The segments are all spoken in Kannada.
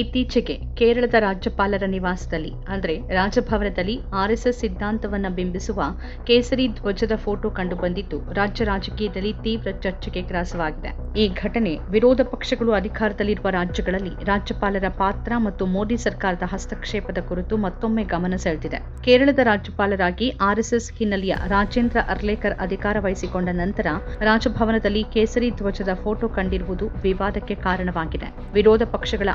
ಇತ್ತೀಚೆಗೆ ಕೇರಳದ ರಾಜ್ಯಪಾಲರ ನಿವಾಸದಲ್ಲಿ, ಅಂದರೆ ರಾಜಭವನದಲ್ಲಿ ಆರ್ಎಸ್ಎಸ್ ಸಿದ್ಧಾಂತವನ್ನು ಬಿಂಬಿಸುವ ಕೇಸರಿ ಧ್ವಜದ ಫೋಟೋ ಕಂಡುಬಂದಿದ್ದು, ರಾಜ್ಯ ರಾಜಕೀಯದಲ್ಲಿ ತೀವ್ರ ಚರ್ಚೆಗೆ ಗ್ರಾಸವಾಗಿದೆ. ಈ ಘಟನೆ ವಿರೋಧ ಪಕ್ಷಗಳು ಅಧಿಕಾರದಲ್ಲಿರುವ ರಾಜ್ಯಗಳಲ್ಲಿ ರಾಜ್ಯಪಾಲರ ಪಾತ್ರ ಮತ್ತು ಮೋದಿ ಸರ್ಕಾರದ ಹಸ್ತಕ್ಷೇಪದ ಕುರಿತು ಮತ್ತೊಮ್ಮೆ ಗಮನ ಸೆಳೆದಿದೆ. ಕೇರಳದ ರಾಜ್ಯಪಾಲರಾಗಿ ಆರ್ಎಸ್ಎಸ್ ಹಿನ್ನೆಲೆಯ ರಾಜೇಂದ್ರ ಅರ್ಲೇಕರ್ ಅಧಿಕಾರ ವಹಿಸಿಕೊಂಡ ನಂತರ ರಾಜಭವನದಲ್ಲಿ ಕೇಸರಿ ಧ್ವಜದ ಫೋಟೋ ಕಂಡಿರುವುದು ವಿವಾದಕ್ಕೆ ಕಾರಣವಾಗಿದೆ. ವಿರೋಧ ಪಕ್ಷಗಳ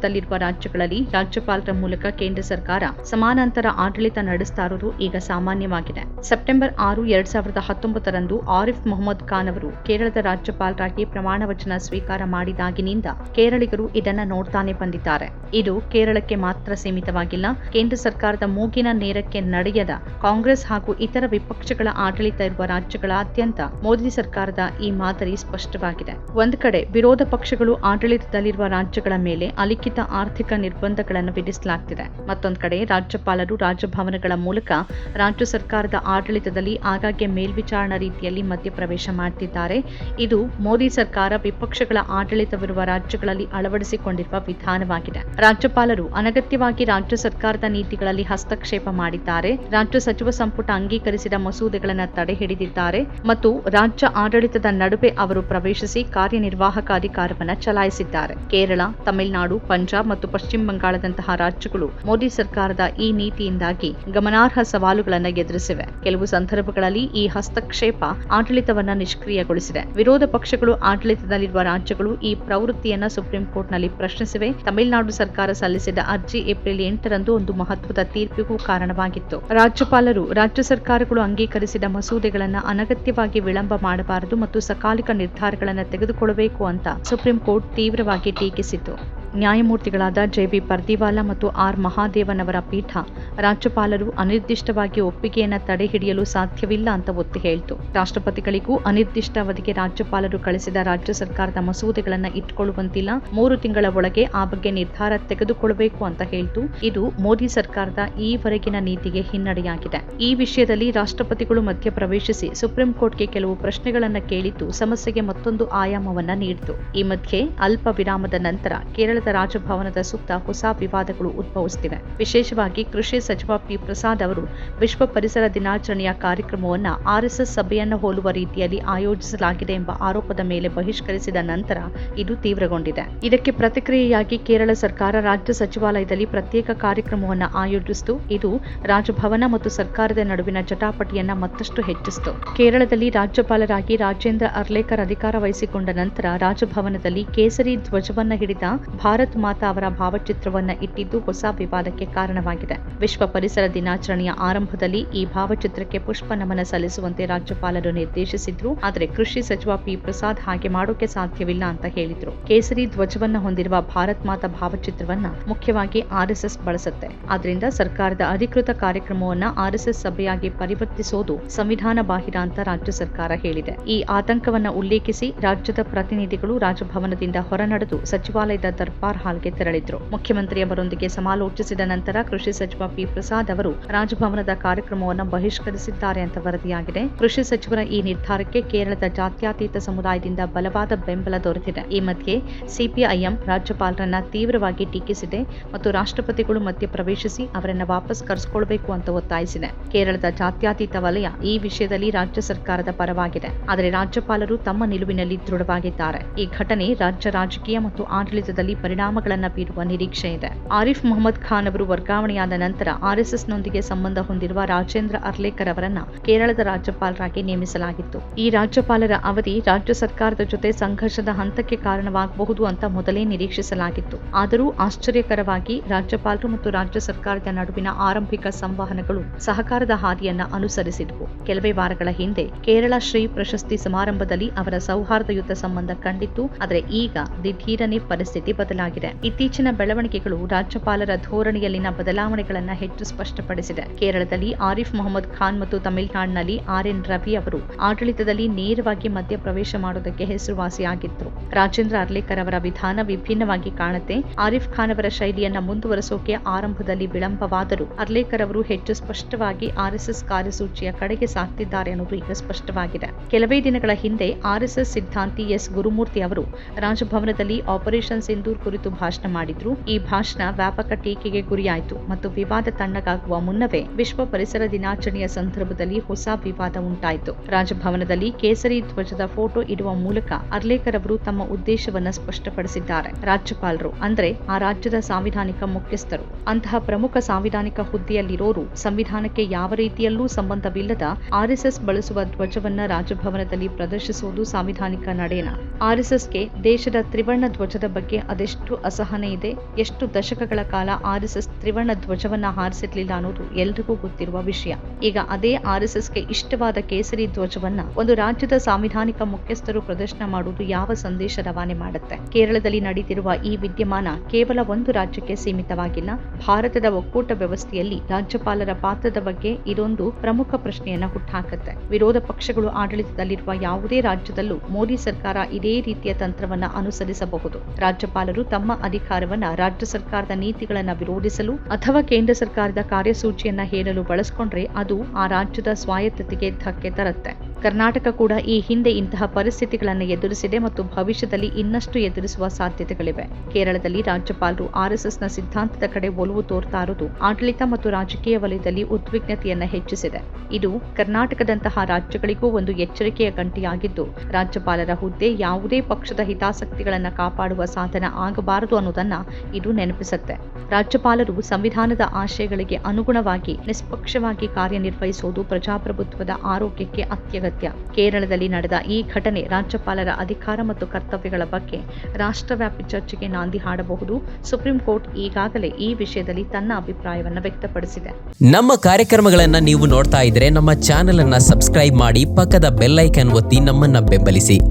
ಆಡಳಿತದಲ್ಲಿರುವ ರಾಜ್ಯಗಳಲ್ಲಿ ರಾಜ್ಯಪಾಲರ ಮೂಲಕ ಕೇಂದ್ರ ಸರ್ಕಾರ ಸಮಾನಾಂತರ ಆಡಳಿತ ನಡೆಸ್ತಾ ಇರುವುದು ಈಗ ಸಾಮಾನ್ಯವಾಗಿದೆ. ಸೆಪ್ಟೆಂಬರ್ ಆರು, ಎರಡ್ ಸಾವಿರದ ಹತ್ತೊಂಬತ್ತರಂದು ಆರಿಫ್ ಮೊಹಮ್ಮದ್ ಖಾನ್ ಅವರು ಕೇರಳದ ರಾಜ್ಯಪಾಲರಾಗಿ ಪ್ರಮಾಣ ವಚನ ಸ್ವೀಕಾರ ಮಾಡಿದಾಗಿನಿಂದ ಕೇರಳಿಗರು ಇದನ್ನ ನೋಡ್ತಾನೆ ಬಂದಿದ್ದಾರೆ. ಇದು ಕೇರಳಕ್ಕೆ ಮಾತ್ರ ಸೀಮಿತವಾಗಿಲ್ಲ. ಕೇಂದ್ರ ಸರ್ಕಾರದ ಮೂಗಿನ ನೇರಕ್ಕೆ ನಡೆಯದ ಕಾಂಗ್ರೆಸ್ ಹಾಗೂ ಇತರ ವಿಪಕ್ಷಗಳ ಆಡಳಿತ ಇರುವ ರಾಜ್ಯಗಳಾದ್ಯಂತ ಮೋದಿ ಸರ್ಕಾರದ ಈ ಮಾದರಿ ಸ್ಪಷ್ಟವಾಗಿದೆ. ಒಂದು ಕಡೆ ವಿರೋಧ ಪಕ್ಷಗಳು ಆಡಳಿತದಲ್ಲಿರುವ ರಾಜ್ಯಗಳ ಮೇಲೆ ಅಲಿಖಿತ ಆರ್ಥಿಕ ನಿರ್ಬಂಧಗಳನ್ನು ವಿಧಿಸಲಾಗ್ತಿದೆ. ಮತ್ತೊಂದು ಕಡೆ ರಾಜ್ಯಪಾಲರು ರಾಜಭವನಗಳ ಮೂಲಕ ರಾಜ್ಯ ಸರ್ಕಾರದ ಆಡಳಿತದಲ್ಲಿ ಆಗಾಗ್ಗೆ ಮೇಲ್ವಿಚಾರಣಾ ರೀತಿಯಲ್ಲಿ ಮಧ್ಯಪ್ರವೇಶ ಮಾಡ್ತಿದ್ದಾರೆ. ಇದು ಮೋದಿ ಸರ್ಕಾರ ವಿಪಕ್ಷಗಳ ಆಡಳಿತವಿರುವ ರಾಜ್ಯಗಳಲ್ಲಿ ಅಳವಡಿಸಿಕೊಂಡಿರುವ ವಿಧಾನವಾಗಿದೆ. ರಾಜ್ಯಪಾಲರು ಅನಗತ್ಯವಾಗಿ ರಾಜ್ಯ ಸರ್ಕಾರದ ನೀತಿಗಳಲ್ಲಿ ಹಸ್ತಕ್ಷೇಪ ಮಾಡಿದ್ದಾರೆ. ರಾಜ್ಯ ಸಚಿವ ಸಂಪುಟ ಅಂಗೀಕರಿಸಿದ ಮಸೂದೆಗಳನ್ನು ತಡೆ ಹಿಡಿದಿದ್ದಾರೆ ಮತ್ತು ರಾಜ್ಯ ಆಡಳಿತದ ನಡುವೆ ಅವರು ಪ್ರವೇಶಿಸಿ ಕಾರ್ಯನಿರ್ವಾಹಕ ಅಧಿಕಾರವನ್ನು ಚಲಾಯಿಸಿದ್ದಾರೆ. ಕೇರಳ, ತಮಿಳುನಾಡು ಪಂಜಾಬ್ ಮತ್ತು ಪಶ್ಚಿಮ ಬಂಗಾಳದಂತಹ ರಾಜ್ಯಗಳು ಮೋದಿ ಸರ್ಕಾರದ ಈ ನೀತಿಯಿಂದಾಗಿ ಗಮನಾರ್ಹ ಸವಾಲುಗಳನ್ನು ಎದುರಿಸಿವೆ. ಕೆಲವು ಸಂದರ್ಭಗಳಲ್ಲಿ ಈ ಹಸ್ತಕ್ಷೇಪ ಆಡಳಿತವನ್ನ ನಿಷ್ಕ್ರಿಯಗೊಳಿಸಿದೆ. ವಿರೋಧ ಪಕ್ಷಗಳು ಆಡಳಿತದಲ್ಲಿರುವ ರಾಜ್ಯಗಳು ಈ ಪ್ರವೃತ್ತಿಯನ್ನ ಸುಪ್ರೀಂ ಕೋರ್ಟ್ನಲ್ಲಿ ಪ್ರಶ್ನಿಸಿವೆ. ತಮಿಳುನಾಡು ಸರ್ಕಾರ ಸಲ್ಲಿಸಿದ ಅರ್ಜಿ ಏಪ್ರಿಲ್ ಎಂಟರಂದು ಒಂದು ಮಹತ್ವದ ತೀರ್ಪಿಗೂ ಕಾರಣವಾಗಿತ್ತು. ರಾಜ್ಯಪಾಲರು ರಾಜ್ಯ ಸರ್ಕಾರಗಳು ಅಂಗೀಕರಿಸಿದ ಮಸೂದೆಗಳನ್ನು ಅನಗತ್ಯವಾಗಿ ವಿಳಂಬ ಮಾಡಬಾರದು ಮತ್ತು ಸಕಾಲಿಕ ನಿರ್ಧಾರಗಳನ್ನು ತೆಗೆದುಕೊಳ್ಳಬೇಕು ಅಂತ ಸುಪ್ರೀಂ ಕೋರ್ಟ್ ತೀವ್ರವಾಗಿ ಟೀಕಿಸಿತು ನ್ಯಾಯಮೂರ್ತಿಗಳಾದ ಜೆ ಬಿ ಪರ್ದಿವಾಲಾ ಮತ್ತು ಆರ್. ಮಹಾದೇವನ್ ಅವರ ಪೀಠ ರಾಜ್ಯಪಾಲರು ಅನಿರ್ದಿಷ್ಟವಾಗಿ ಒಪ್ಪಿಗೆಯನ್ನು ತಡೆಹಿಡಿಯಲು ಸಾಧ್ಯವಿಲ್ಲ ಅಂತ ಒತ್ತಿ ಹೇಳಿತು. ರಾಷ್ಟ್ರಪತಿಗಳಿಗೂ ಅನಿರ್ದಿಷ್ಟ ಅವಧಿಗೆ ರಾಜ್ಯಪಾಲರು ಕಳಿಸಿದ ರಾಜ್ಯ ಸರ್ಕಾರದ ಮಸೂದೆಗಳನ್ನು ಇಟ್ಟುಕೊಳ್ಳುವಂತಿಲ್ಲ ಮೂರು ತಿಂಗಳ ಒಳಗೆ ಆ ಬಗ್ಗೆ ನಿರ್ಧಾರ ತೆಗೆದುಕೊಳ್ಳಬೇಕು ಅಂತ ಹೇಳಿತು. ಇದು ಮೋದಿ ಸರ್ಕಾರದ ಈವರೆಗಿನ ನೀತಿಗೆ ಹಿನ್ನಡೆಯಾಗಿದೆ. ಈ ವಿಷಯದಲ್ಲಿ ರಾಷ್ಟ್ರಪತಿಗಳು ಮಧ್ಯ ಪ್ರವೇಶಿಸಿ ಸುಪ್ರೀಂ ಕೋರ್ಟ್ಗೆ ಕೆಲವು ಪ್ರಶ್ನೆಗಳನ್ನು ಕೇಳಿದ್ದು ಸಮಸ್ಯೆಗೆ ಮತ್ತೊಂದು ಆಯಾಮವನ್ನ ನೀಡಿತು. ಈ ಮಧ್ಯೆ ಅಲ್ಪ ವಿರಾಮದ ನಂತರ ಕೇರಳದ ರಾಜಭವನದ ಸುತ್ತ ಹೊಸ ವಿವಾದಗಳು ಉದ್ಭವಿಸುತ್ತಿವೆ ವಿಶೇಷವಾಗಿ ಕೃಷಿ ಸಚಿವ ಪಿ ಪ್ರಸಾದ್ ಅವರು ವಿಶ್ವ ಪರಿಸರ ದಿನಾಚರಣೆಯ ಕಾರ್ಯಕ್ರಮವನ್ನು ಆರ್ಎಸ್ಎಸ್ ಸಭೆಯನ್ನು ಹೋಲುವ ರೀತಿಯಲ್ಲಿ ಆಯೋಜಿಸಲಾಗಿದೆ ಎಂಬ ಆರೋಪದ ಮೇಲೆ ಬಹಿಷ್ಕರಿಸಿದ ನಂತರ ಇದು ತೀವ್ರಗೊಂಡಿದೆ. ಇದಕ್ಕೆ ಪ್ರತಿಕ್ರಿಯೆಯಾಗಿ ಕೇರಳ ಸರ್ಕಾರ ರಾಜ್ಯ ಸಚಿವಾಲಯದಲ್ಲಿ ಪ್ರತ್ಯೇಕ ಕಾರ್ಯಕ್ರಮವನ್ನು ಆಯೋಜಿಸಿತು. ಇದು ರಾಜಭವನ ಮತ್ತು ಸರ್ಕಾರದ ನಡುವಿನ ಜಟಾಪಟಿಯನ್ನ ಮತ್ತಷ್ಟು ಹೆಚ್ಚಿಸಿತು. ಕೇರಳದಲ್ಲಿ ರಾಜ್ಯಪಾಲರಾಗಿ ರಾಜೇಂದ್ರ ಅರ್ಲೇಕರ್ ಅಧಿಕಾರ ವಹಿಸಿಕೊಂಡ ನಂತರ ರಾಜಭವನದಲ್ಲಿ ಕೇಸರಿ ಧ್ವಜವನ್ನ ಹಿಡಿದ ಭಾರತ್ ಮಾತಾ ಅವರ ಭಾವಚಿತ್ರವನ್ನ ಇಟ್ಟಿದ್ದು ಹೊಸ ವಿವಾದಕ್ಕೆ ಕಾರಣವಾಗಿದೆ. ವಿಶ್ವ ಪರಿಸರ ದಿನಾಚರಣೆಯ ಆರಂಭದಲ್ಲಿ ಈ ಭಾವಚಿತ್ರಕ್ಕೆ ಪುಷ್ಪ ನಮನ ಸಲ್ಲಿಸುವಂತೆ ರಾಜ್ಯಪಾಲರು ನಿರ್ದೇಶಿಸಿದ್ರು. ಆದರೆ ಕೃಷಿ ಸಚಿವ ಪಿ ಪ್ರಸಾದ್ ಹಾಗೆ ಮಾಡೋಕೆ ಸಾಧ್ಯವಿಲ್ಲ ಅಂತ ಹೇಳಿದ್ರು. ಕೇಸರಿ ಧ್ವಜವನ್ನ ಹೊಂದಿರುವ ಭಾರತ್ ಮಾತಾ ಭಾವಚಿತ್ರವನ್ನ ಮುಖ್ಯವಾಗಿ ಆರ್ಎಸ್ಎಸ್ ಬಳಸುತ್ತೆ. ಆದ್ರಿಂದ ಸರ್ಕಾರದ ಅಧಿಕೃತ ಕಾರ್ಯಕ್ರಮವನ್ನ ಆರ್ಎಸ್ಎಸ್ ಸಭೆಯಾಗಿ ಪರಿವರ್ತಿಸೋದು ಸಂವಿಧಾನ ಬಾಹಿರ ಅಂತ ರಾಜ್ಯ ಸರ್ಕಾರ ಹೇಳಿದೆ. ಈ ಆತಂಕವನ್ನ ಉಲ್ಲೇಖಿಸಿ ರಾಜ್ಯದ ಪ್ರತಿನಿಧಿಗಳು ರಾಜಭವನದಿಂದ ಹೊರನಡೆದು ಸಚಿವಾಲಯದ ದರ್ಬಾರ್ ಹಾಲ್ಗೆ ತೆರಳಿದ್ರು. ಮುಖ್ಯಮಂತ್ರಿಯವರೊಂದಿಗೆ ಸಮಾಲೋಚಿಸಿದ ನಂತರ ಕೃಷಿ ಸಚಿವ ಪಿ ಪ್ರಸಾದ್ ಅವರು ರಾಜಭವನದ ಕಾರ್ಯಕ್ರಮವನ್ನು ಬಹಿಷ್ಕರಿಸಿದ್ದಾರೆ ಅಂತ ವರದಿಯಾಗಿದೆ. ಕೃಷಿ ಸಚಿವರ ಈ ನಿರ್ಧಾರಕ್ಕೆ ಕೇರಳದ ಜಾತ್ಯಾತೀತ ಸಮುದಾಯದಿಂದ ಬಲವಾದ ಬೆಂಬಲ ದೊರೆತಿದೆ. ಈ ಮಧ್ಯೆ ಸಿಪಿಐಎಂ ರಾಜ್ಯಪಾಲರನ್ನ ತೀವ್ರವಾಗಿ ಟೀಕಿಸಿದೆ ಮತ್ತು ರಾಷ್ಟ್ರಪತಿಗಳು ಮಧ್ಯ ಪ್ರವೇಶಿಸಿ ಅವರನ್ನು ವಾಪಸ್ ಕರೆಸಿಕೊಳ್ಬೇಕು ಅಂತ ಒತ್ತಾಯಿಸಿದೆ. ಕೇರಳದ ಜಾತ್ಯಾತೀತ ವಲಯ ಈ ವಿಷಯದಲ್ಲಿ ರಾಜ್ಯ ಸರ್ಕಾರದ ಪರವಾಗಿದೆ. ಆದರೆ ರಾಜ್ಯಪಾಲರು ತಮ್ಮ ನಿಲುವಿನಲ್ಲಿ ದೃಢವಾಗಿದ್ದಾರೆ. ಈ ಘಟನೆ ರಾಜ್ಯ ರಾಜಕೀಯ ಮತ್ತು ಆಡಳಿತದಲ್ಲಿ ಪರಿಣಾಮಗಳನ್ನು ಬೀರುವ ನಿರೀಕ್ಷೆ ಇದೆ. ಆರಿಫ್ ಮೊಹಮ್ಮದ್ ಖಾನ್ ಅವರು ವರ್ಗಾವಣೆಯಾದ ನಂತರ ಆರ್ಎಸ್ಎಸ್ನೊಂದಿಗೆ ಸಂಬಂಧ ಹೊಂದಿರುವ ರಾಜೇಂದ್ರ ಅರ್ಲೇಕರ್ ಅವರನ್ನ ಕೇರಳದ ರಾಜ್ಯಪಾಲರಾಗಿ ನೇಮಿಸಲಾಗಿತ್ತು. ಈ ರಾಜ್ಯಪಾಲರ ಅವಧಿ ರಾಜ್ಯ ಸರ್ಕಾರದ ಜೊತೆ ಸಂಘರ್ಷದ ಹಂತಕ್ಕೆ ಕಾರಣವಾಗಬಹುದು ಅಂತ ಮೊದಲೇ ನಿರೀಕ್ಷಿಸಲಾಗಿತ್ತು. ಆದರೂ ಆಶ್ಚರ್ಯಕರವಾಗಿ ರಾಜ್ಯಪಾಲರು ಮತ್ತು ರಾಜ್ಯ ಸರ್ಕಾರದ ನಡುವಿನ ಆರಂಭಿಕ ಸಂವಹನಗಳು ಸಹಕಾರದ ಹಾದಿಯನ್ನ ಅನುಸರಿಸಿದವು. ಕೆಲವೇ ವಾರಗಳ ಹಿಂದೆ ಕೇರಳ ಶ್ರೀ ಪ್ರಶಸ್ತಿ ಸಮಾರಂಭದಲ್ಲಿ ಅವರ ಸೌಹಾರ್ದಯುತ ಸಂಬಂಧ ಕಂಡಿತ್ತು. ಆದರೆ ಈಗ ದಿಢೀರನೆ ಪರಿಸ್ಥಿತಿ ಬದಲಾಗಿದೆ. ಇತ್ತೀಚಿನ ಬೆಳವಣಿಗೆಗಳು ರಾಜ್ಯಪಾಲರ ಧೋರಣೆಯಲ್ಲಿನ ಬದಲಾವಣೆಗಳನ್ನು ಹೆಚ್ಚು ಸ್ಪಷ್ಟಪಡಿಸಿದೆ. ಕೇರಳದಲ್ಲಿ ಆರಿಫ್ ಮೊಹಮ್ಮದ್ ಖಾನ್ ಮತ್ತು ತಮಿಳುನಾಡಿನಲ್ಲಿ ಆರ್ ಎನ್ ರವಿ ಅವರು ಆಡಳಿತದಲ್ಲಿ ನೇರವಾಗಿ ಮಧ್ಯಪ್ರವೇಶ ಮಾಡುವುದಕ್ಕೆ ಹೆಸರುವಾಸಿಯಾಗಿತ್ತು ರಾಜೇಂದ್ರ ಅರ್ಲೇಕರ್ ಅವರ ವಿಧಾನ ವಿಭಿನ್ನವಾಗಿ ಕಾಣುತ್ತೆ. ಆರಿಫ್ ಖಾನ್ ಅವರ ಶೈಲಿಯನ್ನ ಮುಂದುವರೆಸೋಕೆ ಆರಂಭದಲ್ಲಿ ವಿಳಂಬವಾದರೂ ಅರ್ಲೇಕರ್ ಅವರು ಹೆಚ್ಚು ಸ್ಪಷ್ಟವಾಗಿ ಆರ್ಎಸ್ಎಸ್ ಕಾರ್ಯಸೂಚಿಯ ಕಡೆಗೆ ಸಾಕ್ತಿದ್ದಾರೆ ಅನ್ನೋದು ಈಗ ಸ್ಪಷ್ಟವಾಗಿದೆ. ಕೆಲವೇ ದಿನಗಳ ಹಿಂದೆ ಆರ್ಎಸ್ಎಸ್ ಸಿದ್ಧಾಂತಿ ಎಸ್ ಗುರುಮೂರ್ತಿ ಅವರು ರಾಜಭವನದಲ್ಲಿ ಆಪರೇಷನ್ ಸಿಂಧೂರ್ ಕುರಿತು ಭಾಷಣ ಮಾಡಿದ್ರು. ಈ ಭಾಷಣ ವ್ಯಾಪಕ ಟೀಕೆಗೆ ಗುರಿಯಾಯಿತು ಮತ್ತು ವಿವಾದ ತಣ್ಣಗಾಗುವ ಮುನ್ನವೇ ವಿಶ್ವ ಪರಿಸರ ದಿನಾಚರಣೆಯ ಸಂದರ್ಭದಲ್ಲಿ ಹೊಸ ವಿವಾದ ಉಂಟಾಯಿತು. ರಾಜಭವನದಲ್ಲಿ ಕೇಸರಿ ಧ್ವಜದ ಫೋಟೋ ಇಡುವ ಮೂಲಕ ಅರ್ಲೇಕರ್ ಅವರು ತಮ್ಮ ಉದ್ದೇಶವನ್ನ ಸ್ಪಷ್ಟಪಡಿಸಿದ್ದಾರೆ. ರಾಜ್ಯಪಾಲರು, ಅಂದ್ರೆ ಆ ರಾಜ್ಯದ ಸಾಂವಿಧಾನಿಕ ಮುಖ್ಯಸ್ಥರು, ಅಂತಹ ಪ್ರಮುಖ ಸಾಂವಿಧಾನಿಕ ಹುದ್ದೆಯಲ್ಲಿರೋರು ಸಂವಿಧಾನಕ್ಕೆ ಯಾವ ರೀತಿಯಲ್ಲೂ ಸಂಬಂಧವಿಲ್ಲದ ಆರ್ಎಸ್ಎಸ್ ಬಳಸುವ ಧ್ವಜವನ್ನ ರಾಜಭವನದಲ್ಲಿ ಪ್ರದರ್ಶಿಸುವುದು ಸಾಂವಿಧಾನಿಕ ನಡೆಯನ ಆರ್ಎಸ್ಎಸ್ಗೆ ದೇಶದ ತ್ರಿವರ್ಣ ಧ್ವಜದ ಬಗ್ಗೆ ಅದೆಷ್ಟು ಅಸಹನೆ ಇದೆ, ಎಷ್ಟು ದಶಕಗಳ ಕಾಲ ಆರ್ ಎಸ್ ಎಸ್ ತ್ರಿವರ್ಣ ಧ್ವಜವನ್ನ ಹಾರಿಸಿರ್ಲಿಲ್ಲ ಅನ್ನೋದು ಎಲ್ರಿಗೂ ಗೊತ್ತಿರುವ ವಿಷಯ. ಈಗ ಅದೇ ಆರ್ ಎಸ್ ಎಸ್ಗೆ ಇಷ್ಟವಾದ ಕೇಸರಿ ಧ್ವಜವನ್ನ ಒಂದು ರಾಜ್ಯದ ಸಾಂವಿಧಾನಿಕ ಮುಖ್ಯಸ್ಥರು ಪ್ರದರ್ಶನ ಮಾಡುವುದು ಯಾವ ಸಂದೇಶ ರವಾನೆ ಮಾಡುತ್ತೆ? ಕೇರಳದಲ್ಲಿ ನಡೆದಿರುವ ಈ ವಿದ್ಯಮಾನ ಕೇವಲ ಒಂದು ರಾಜ್ಯಕ್ಕೆ ಸೀಮಿತವಾಗಿಲ್ಲ, ಭಾರತದ ಒಕ್ಕೂಟ ವ್ಯವಸ್ಥೆಯಲ್ಲಿ ರಾಜ್ಯಪಾಲರ ಪಾತ್ರದ ಬಗ್ಗೆ ಇದೊಂದು ಪ್ರಮುಖ ಪ್ರಶ್ನೆಯನ್ನ ಹುಟ್ಟುಹಾಕುತ್ತೆ ವಿರೋಧ ಪಕ್ಷಗಳು ಆಡಳಿತದಲ್ಲಿರುವ ಯಾವುದೇ ರಾಜ್ಯದಲ್ಲೂ ಮೋದಿ ಸರ್ಕಾರ ಇದೇ ರೀತಿಯ ತಂತ್ರವನ್ನ ಅನುಸರಿಸಬಹುದು. ರಾಜ್ಯಪಾಲರು ತಮ್ಮ ಅಧಿಕಾರವನ್ನ ರಾಜ್ಯ ಸರ್ಕಾರದ ನೀತಿಗಳನ್ನ ವಿರೋಧಿಸಲು ಅಥವಾ ಕೇಂದ್ರ ಸರ್ಕಾರದ ಕಾರ್ಯಸೂಚಿಯನ್ನ ಹೇರಲು ಬಳಸ್ಕೊಂಡ್ರೆ ಅದು ಆ ರಾಜ್ಯದ ಸ್ವಾಯತ್ತತೆಗೆ ಧಕ್ಕೆ ತರುತ್ತೆ. ಕರ್ನಾಟಕ ಕೂಡ ಈ ಹಿಂದೆ ಇಂತಹ ಪರಿಸ್ಥಿತಿಗಳನ್ನು ಎದುರಿಸಿದೆ ಮತ್ತು ಭವಿಷ್ಯದಲ್ಲಿ ಇನ್ನಷ್ಟು ಎದುರಿಸುವ ಸಾಧ್ಯತೆಗಳಿವೆ. ಕೇರಳದಲ್ಲಿ ರಾಜ್ಯಪಾಲರು ಆರ್ಎಸ್ಎಸ್ನ ಸಿದ್ಧಾಂತದ ಕಡೆ ಒಲವು ತೋರ್ತಾ ಇರುವುದು ಆಡಳಿತ ಮತ್ತು ರಾಜಕೀಯ ವಲಯದಲ್ಲಿ ಉದ್ವಿಗ್ನತೆಯನ್ನು ಹೆಚ್ಚಿಸಿದೆ. ಇದು ಕರ್ನಾಟಕದಂತಹ ರಾಜ್ಯಗಳಿಗೂ ಒಂದು ಎಚ್ಚರಿಕೆಯ ಗಂಟೆಯಾಗಿದ್ದು, ರಾಜ್ಯಪಾಲರ ಹುದ್ದೆ ಯಾವುದೇ ಪಕ್ಷದ ಹಿತಾಸಕ್ತಿಗಳನ್ನು ಕಾಪಾಡುವ ಸಾಧನ ಆಗಬಾರದು ಅನ್ನೋದನ್ನ ಇದು ನೆನಪಿಸುತ್ತೆ. ರಾಜ್ಯಪಾಲರು ಸಂವಿಧಾನದ ಆಶಯಗಳಿಗೆ ಅನುಗುಣವಾಗಿ, ನಿಷ್ಪಕ್ಷವಾಗಿ ಕಾರ್ಯನಿರ್ವಹಿಸುವುದು ಪ್ರಜಾಪ್ರಭುತ್ವದ ಆರೋಗ್ಯಕ್ಕೆ ಅತ್ಯಗತ್ಯ. ಕೇರಳದಲ್ಲಿ ನಡೆದ ಈ ಘಟನೆ ರಾಜ್ಯಪಾಲರ ಅಧಿಕಾರ ಮತ್ತು ಕರ್ತವ್ಯಗಳ ಬಗ್ಗೆ ರಾಷ್ಟ್ರವ್ಯಾಪಿ ಚರ್ಚೆಗೆ ನಾಂದಿ ಹಾಡಬಹುದು. ಸುಪ್ರೀಂ ಕೋರ್ಟ್ ಈಗಾಗಲೇ ಈ ವಿಷಯದಲ್ಲಿ ತನ್ನ ಅಭಿಪ್ರಾಯವನ್ನು ವ್ಯಕ್ತಪಡಿಸಿದೆ. ನಮ್ಮ ಕಾರ್ಯಕ್ರಮಗಳನ್ನ ನೀವು ನೋಡ್ತಾ ಇದ್ರೆ ನಮ್ಮ ಚಾನೆಲ್ ಅನ್ನ ಸಬ್ಸ್ಕ್ರೈಬ್ ಮಾಡಿ ಪಕ್ಕದ ಬೆಲ್ಲೈಕನ್ ಒತ್ತಿ ನಮ್ಮನ್ನ ಬೆಂಬಲಿಸಿ.